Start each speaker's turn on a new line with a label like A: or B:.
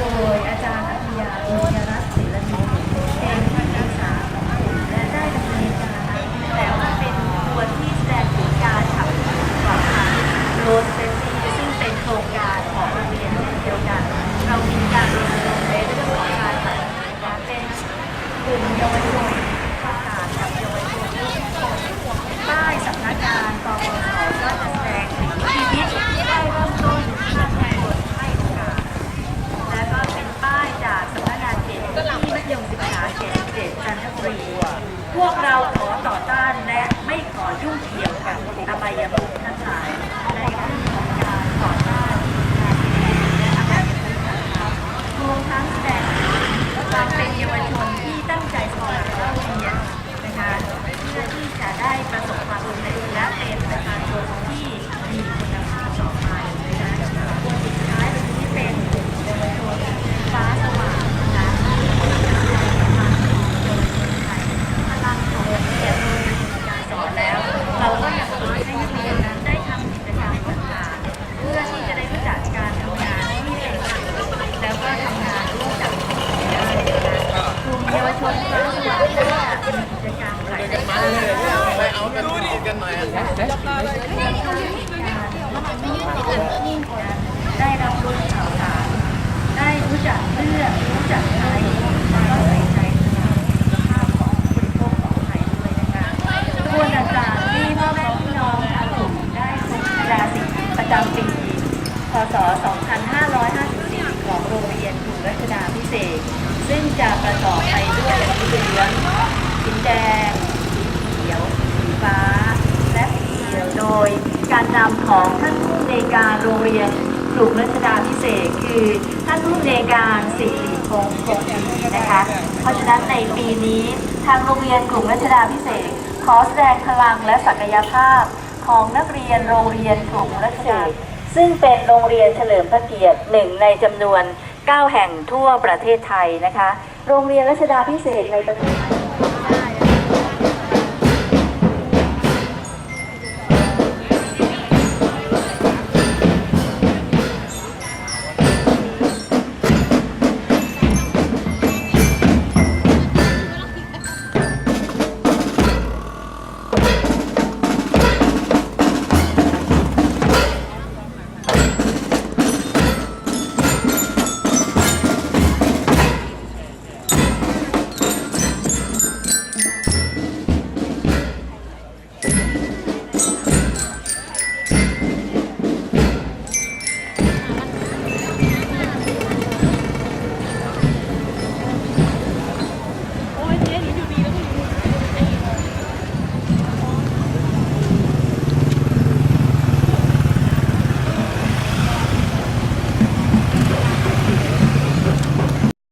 A: โดยอาจารย์อัธยาบุญยรัตน์ศิลปินเป็นที่ปรึกษาของกลุ่มและได้ดำเนินการแต่ว่าเป็นตัวที่แสดงถึงการขับเคลื่อนของทางโรดเซนซีซึ่งเป็นโครงการของโรงเรียนเดียวกัน เรามีการรณรงค์ในเรื่องของการจัดการเป็นกลุ่มเยาวชนประกาศกับเยาวชนทุกคนป้ายสำนักงานกปสก็จะแสดงถึงชีวิตที่ได้เริ่มต้นที่ทุกคนให้โอกาส แล้วก็เป็นป้ายจากสำนักงานเขตที่มัธยมศึกษาเขต17จันทบุรี พวกเราขอต่อต้านและไม่ขอยุ่งเกี่ยวกับอบายมุขทั้งหลายในเรื่องของการต่อต้านการและอบายมุขต่างๆรวมทั้งแสดงความเป็นเยาวชนที่ตั้งใจสมัครเข้าเรียนนะคะเพื่อที่จะได้ประสบความสำเร็จและเป็นประชาชนที่มีคุณภาพต่อไปนะคะคนสุดท้ายเป็นที่เป็นเยาวชนฟ้าสว่างนะคะพลังของโรงเรียนการสอนแล้ว เราก็อยากฝึกให้นักเรียนนั้นได้ทำกิจกรรมต่างๆเพื่อที่จะได้รู้จักการทำงานที่เป็นกลุ่มแล้วก็ทำงานร่วมกับกลุ่มกลุ่มเยาวชนฟ้าสว่างก็จะมีกิจกรรมหลายๆอย่าง
B: เอากันดีกันหน่อย
A: ได้รับรู้ข่าวสารได้รู้จักเลือกรู้จักใช้แล้วก็ใส่ใจสุขภาพของบริโภคของไทยด้วยนะคะกระบวนต่างๆที่พ่อแม่พี่น้องชาวกลุ่มได้ชมกีฬาสีประจำปีพศ 2554 ของโรงเรียนกรุงรัชดาพิเศษ ซึ่งจะประกอบไปด้วยสีเหลืองสีแดง สีเขียว สีฟ้า และสีเขียวโดยการนำของท่านผู้อำนวย การโรงเรียนกลุ่มรัชดาพิเศษ คือท่านผู้อำนวยการสิริพงศ์คงดีนะคะ เพราะฉะนั้นในปีนี้ทางโรงเรียนกลุ่มรัชดาพิเศษ ขอแสดงพลังและศักยภาพของนักเรียนโรงเรียนกลุ่มรัชดาซึ่งเป็นโรงเรียนเฉลิมพระเกียรติหนึ่งในจำนวน 9 แห่งทั่วประเทศไทยนะคะ โรงเรียนรัชดาพิเศษในประเทศ